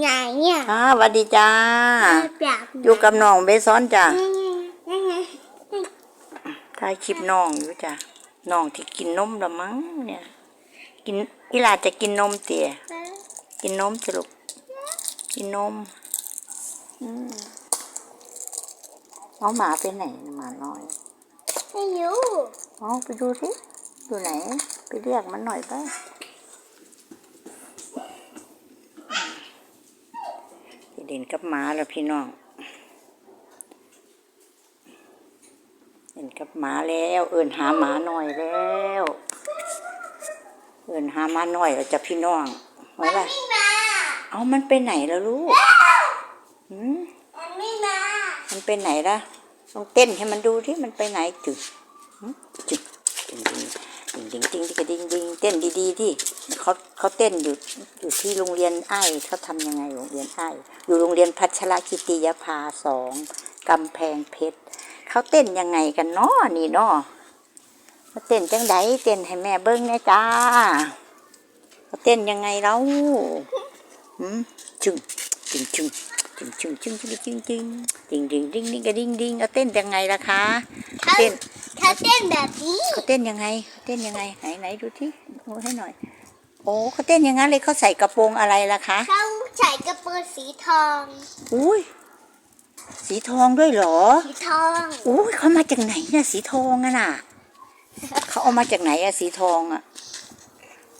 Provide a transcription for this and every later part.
ไหนเนี่ยอ่าสวัสดีจ้า แบบไหนอยู่กับน้องเบซอนจ้ะยังไงถ่ายคลิปน้องอยู่จ้ะน้องที่กินนมละมั้งเนี่ย กินอีหลาจะกินนมเตี๋ยกินนมสิลูกกินนมอืมเอาหมาไปไหนหมาน้อยไม่รู้เอาไปดูสิอยู่ไหน ไปเรียกมันหน่อยไปไป เด่นกับหมาแล้วพี่น้องเด่นกับหมาแล้ว เอินหาหมาหน่อยแล้ว เอินหาหมาหน่อยแล้วจะพี่น้องไว้ล่ะไม่มาเอามันไปไหนแล้วลูกหืมมันไม่มามันไปไหนล่ะต้องเต้นให้มันดูที่มันไปไหนจึกหึจึก ดิงดิงดิงดิงดิงดิงดิงเต้นดีๆที่เขาเขาเต้นอยู่อยู่ที่โรงเรียนไอ้เขาทำยังไงโรงเรียนไอ้อยู่โรงเรียนพัชรกิติยภาสองกำแพงเพชรเขาเต้นยังไงกันเนาะนี่เนาะเขาเต้นจังไดเต้นให้แม่เบิ้งแน่จ้าเขาเต้นยังไงแล้วหืมจึงจึงจึงจึงจึงจึงจึงจึงจึงจึงจึงจึงจึงกระดิ่งดิ่งเอาเต้นยังไงล่ะคะเต้น ถ้าเต้นแบบนี้เขาเต้นยังไงเขาเต้นยังไงไหนไหนดูที่ดูให้หน่อย โอ้เขาเต้นอย่างนั้นเลยเขาใส่กระโปรงอะไรล่ะคะเขาใส่กระโปรงสีทองอุ้ยสีทองด้วยเหรอ สีทองอุ้ยเขามาจากไหนเนี่ยสีทองอะน่ะเขาเอามาจากไหนอะสีทองอะ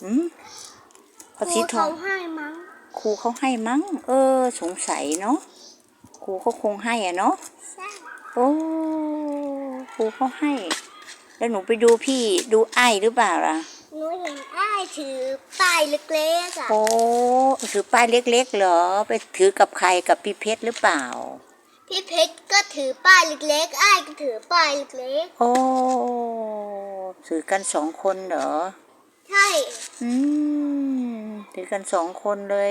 อืมเขาสีทองเขาให้มั้งครูเขาให้มั้ง เออ สงสัยเนาะครูเขาคงให้อะเนาะใช่ โอ้ครูเขาให้ แล้วหนูไปดูพี่ดูไอ้ายหรือเปล่าล่ะหนูเห็นอ้ายถือป้ายเล็กๆอะโอ้ถือป้ายเล็กๆเหรอ ไปถือกับใครกับพี่เพชรหรือเปล่า พี่เพชรก็ถือป้ายเล็กๆอ้ายก็ถือป้ายเล็กโอ้ถือกันสองคนเหรอ ๆใช่อืมถือกันสองคนเลย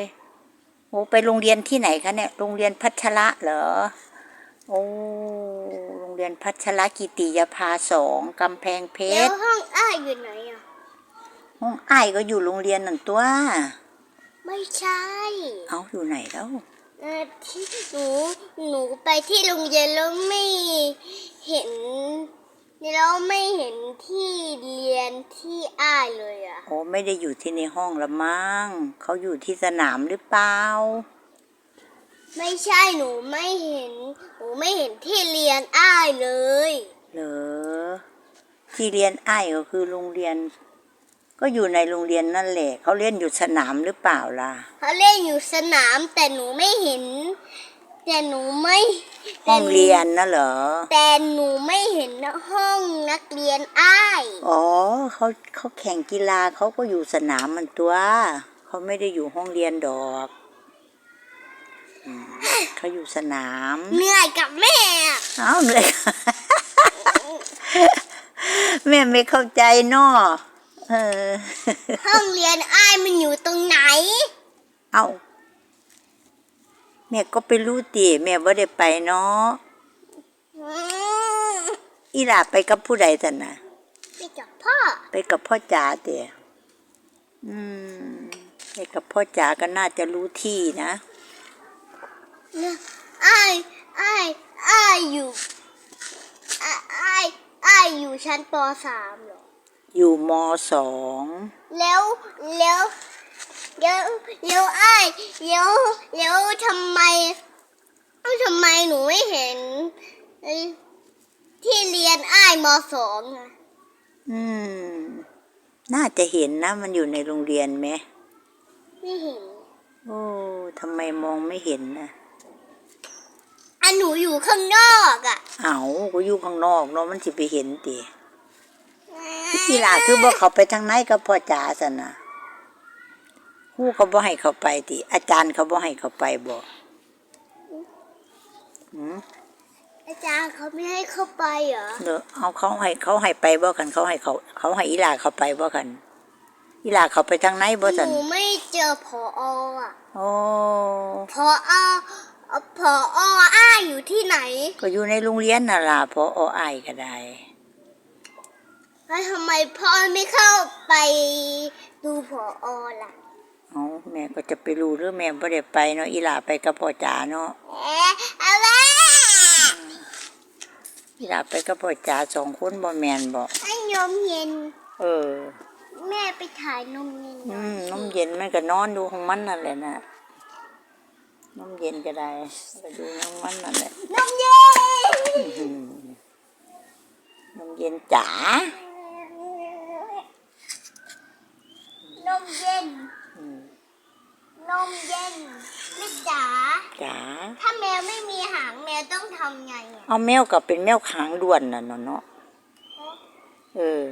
โอ้ไปโรงเรียนที่ไหนคะเนี่ย โรงเรียนพัชระเหรอ โอ้โรงเรียนพัชรกิติยภาสองกำแพงเพแล้วชรห้องอ้ายอยู่ไหนอะ ห้องอ้ายก็อยู่โรงเรียนนั่นตัว ไม่ใช่เอาอยู่ไหนแล้ว เออที่หนูหนูไปที่โรงเรียนแล้วไม่เห็นแล้วไม่เห็นที่เรียนที่อ้ายเลยอะ โอ้ไม่ได้อยู่ที่ในห้องละมั้งเขาอยู่ที่สนามหรือเปล่า ไม่ใช่หนูไม่เห็น หนูไม่เห็นที่เรียนอ้ายเลย เหรอที่เรียนอ้ายก็คือโรงเรียน ก็อยู่ในโรงเรียนนั่นแหละเขาเล่นอยู่สนามหรือเปล่าล่ะเขาเล่นอยู่สนามแต่หนูไม่เห็น แต่หนูไม่แต่ห้องเรียนนะเหรอ แต่หนูไม่เห็นห้องนักเรียนอ้าย อ๋อเขาเขาแข่งกีฬาเขาก็อยู่สนามมันตัว เขาไม่ได้อยู่ห้องเรียนดอกอืม เขาอยู่สนาม เหนื่อยกับแม่อะเอ้าเหนื่อยแม่ไม่เข้าใจเนาะเออห้องเรียนอ้ายมันอยู่ตรงไหน เอาแม่ก็ไปรู้ตีแม่ว่าได้ไปเนาะอืมอีหลาไปกับผู้ใดสันนะไปกับพ่อ ไปกับพ่อจ๋าเตี๋ยอืมไปกับพ่อจ๋าก็น่าจะรู้ที่นะ เนี่ยอ้ายอ้ายอ้ายอยู่อ้ายอ้ายอ้ายอยู่ชั้นปสามเหรอ อยู่มสองแล้วแล้วแล้วแล้วอ้ายแล้วแล้วทำไมแล้วทำไมหนูไม่เห็นเอ้ยที่เรียนอ้ายมสองอะอืม น่าจะเห็นนะ มันอยู่ในโรงเรียนไหม ไม่เห็น โอ้ทำไมมองไม่เห็นนะ อันหนูอยู่ข้างนอกอะเอาก็อยู่ข้างนอกเนาะมันสิไปเห็นตีอีหลาคือบ่เขาไปทางไหนกับพ่อจ๋าสันนะครูเขาบ่ให้เขาไปติอาจารย์เขาบ่ให้เขาไปบ่หืมอาจารย์เขาไม่ให้เข้าไปเหรอเด้อเอาเขาให้เขาให้ไปบ่กันเขาให้เขาเขาให้อีหลาเขาไปบ่กันอีหลาเขาไปทางไหนบ่หสันนูไม่เจอพออะโอ้พอ พออ้ายอยู่ที่ไหน ก็อยู่ในโรงเรียนน่ะล่ะพอออายก็ได้แล้วทำไมพ่อไม่เข้าไปดูพออล่ะอเอาแม่ก็จะไปรู้หรือแม่บ่ได้ไปเนาะอีหลาไปกับพ่อจ๋าเนาะเอ๊ะอะไรอีหลาไปกับพ่อจ๋าสองคนบ่แม่นบ่ให้นมเย็น เออ แม่ไปถ่ายนมเย็นหอืน่อยมนมเย็นมันก็นอนดูของมันนั่นแหละนะ นมเย็นก็ได้ก็ดูของมันนั่นแหละนมเย็นอืมนมเย็นจ๋านมเย็นอืมนมเย็นไม่จ๋าจ๋าถ้าแมวไม่มีหางแมวต้องทำไงอะเอาแมวกับเป็นแมวขางด่วนน่ะเนาะเนาะเออ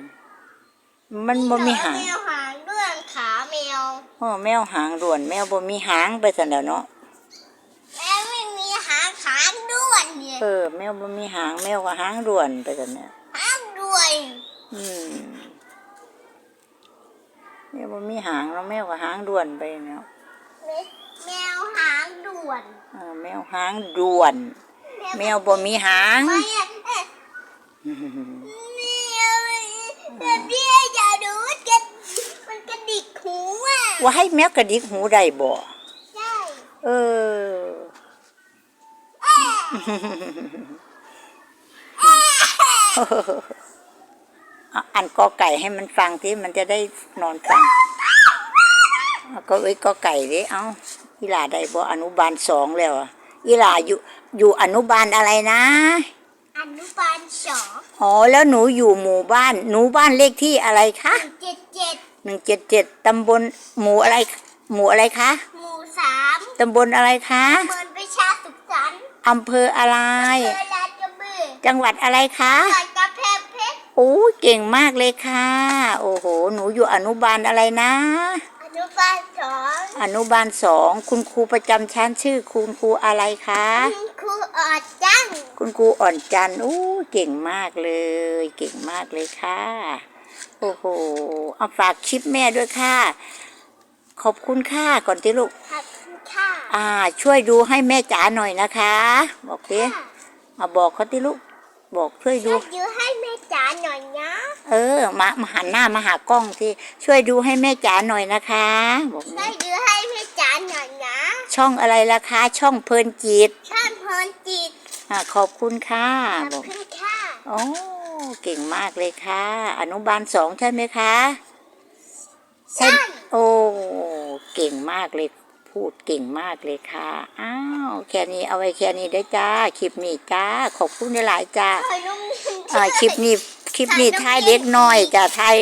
มันบ่มีหางแมวหางด้วยขาแมวโอ้แมวหางด่วน แมวบ่มีหางไปซั่นแหล้วเนาะ แมวไม่มีหางขาด้วย เนี่ยเออแมวบ่มีหางแมวก็หางด่วนไปซั่นเนี่ยหางด้วยอืมแมวบ่มีหางแล้วแมวก็หางด่วนไปเนาะแมวหางด่วนเออแมวหางด่วน แมวบ่มีหางไม่อะเอ๊ะแมวแบบนี้อย่าดูมันกระมันกระดิกหูอะว่าให้แมวกระดิกหูได้บ่ใช่เออเอาอันกอไก่ให้มันฟังที่มันจะได้นอนฟังเอาก็เอ้ยกอไก่ดิเอาอีหลาได้บ่อนุบาลสองแล้วอะอีหลาอยู่อยู่อนุบาลอะไรนะ อนุบาลสองอ๋อแล้วหนูอยู่หมู่บ้าน หนูบ้านเลขที่อะไรคะเจ็ดเจ็ดหนึ่งเจ็ดเจ็ดตำบลหมู่อะไร หมู่อะไรคะ หมู่สามตำบลอะไรคะเมืองประชาสุขสันต์ อำเภออะไรเมืองลาดกระบือจังหวัดอะไรคะจังหวัดกำแพงเพชรโอ้ยเก่งมากเลยค่ะ โอ้โห หนูอยู่อนุบาลอะไรนะ อนุบาลสองอนุบาลสอง คุณครูประจำชั้นชื่อคุณครูอะไรคะ คุณครูออดจังคุณครูอ่อนจันทร์โอ้ยเก่งมากเลย เก่งมากเลยค่ะ โอ้โห เอาฝากคลิปแม่ด้วยค่ะ ขอบคุณค่ะก่อนที่ลูกขอบคุณค่ะ อ่า ช่วยดูให้แม่จ๋าหน่อยนะคะ บอกดิเอาบอกเขาที่ลูก บอกช่วยช่ดูวยดูให้แม่จ๋าหน่อยนะ เออ มามาหันหน้ามาหากล้องที่ช่วยดูให้แม่จ๋าหน่อยนะคะ บอกช่วยดูให้แม่จ๋าหน่อยนะ ช่องอะไรล่ะคะ ช่องเพลินจิต ช่างพรจิตอ่าขอบคุณค่ะขบออบกคุณค่ะโอ้เก่งมากเลยค่ะ อนุบาลสองใช่ไหมคะ ใช่ โอ้ เก่งมากเลย พูดเก่งมากเลยค่ะ อ้าว แค่นี้เอาไว้แค่นี้ได้อจ้า คลิปนี้จ้า ขอบคุณหลายๆจ้าขอนุ่มอ่าคลิปนี้ คลิปนี้ทายเด็กน้อยจ้าทาย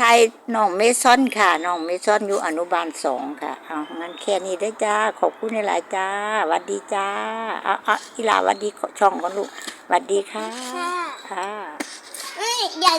ทายน้องเมซอนค่ะ น้องเมซอนอยู่อนุบาลสองค่ะ เอางั้นแค่นี้ได้อจ้า ขอบคุณหลายๆจ้าหวัดดีจ้าเอาเอาอีหลาหวัดดีช่องก่อนลูกหวัดดีค่ะค่ะ ค่ะเอ้ยอย่า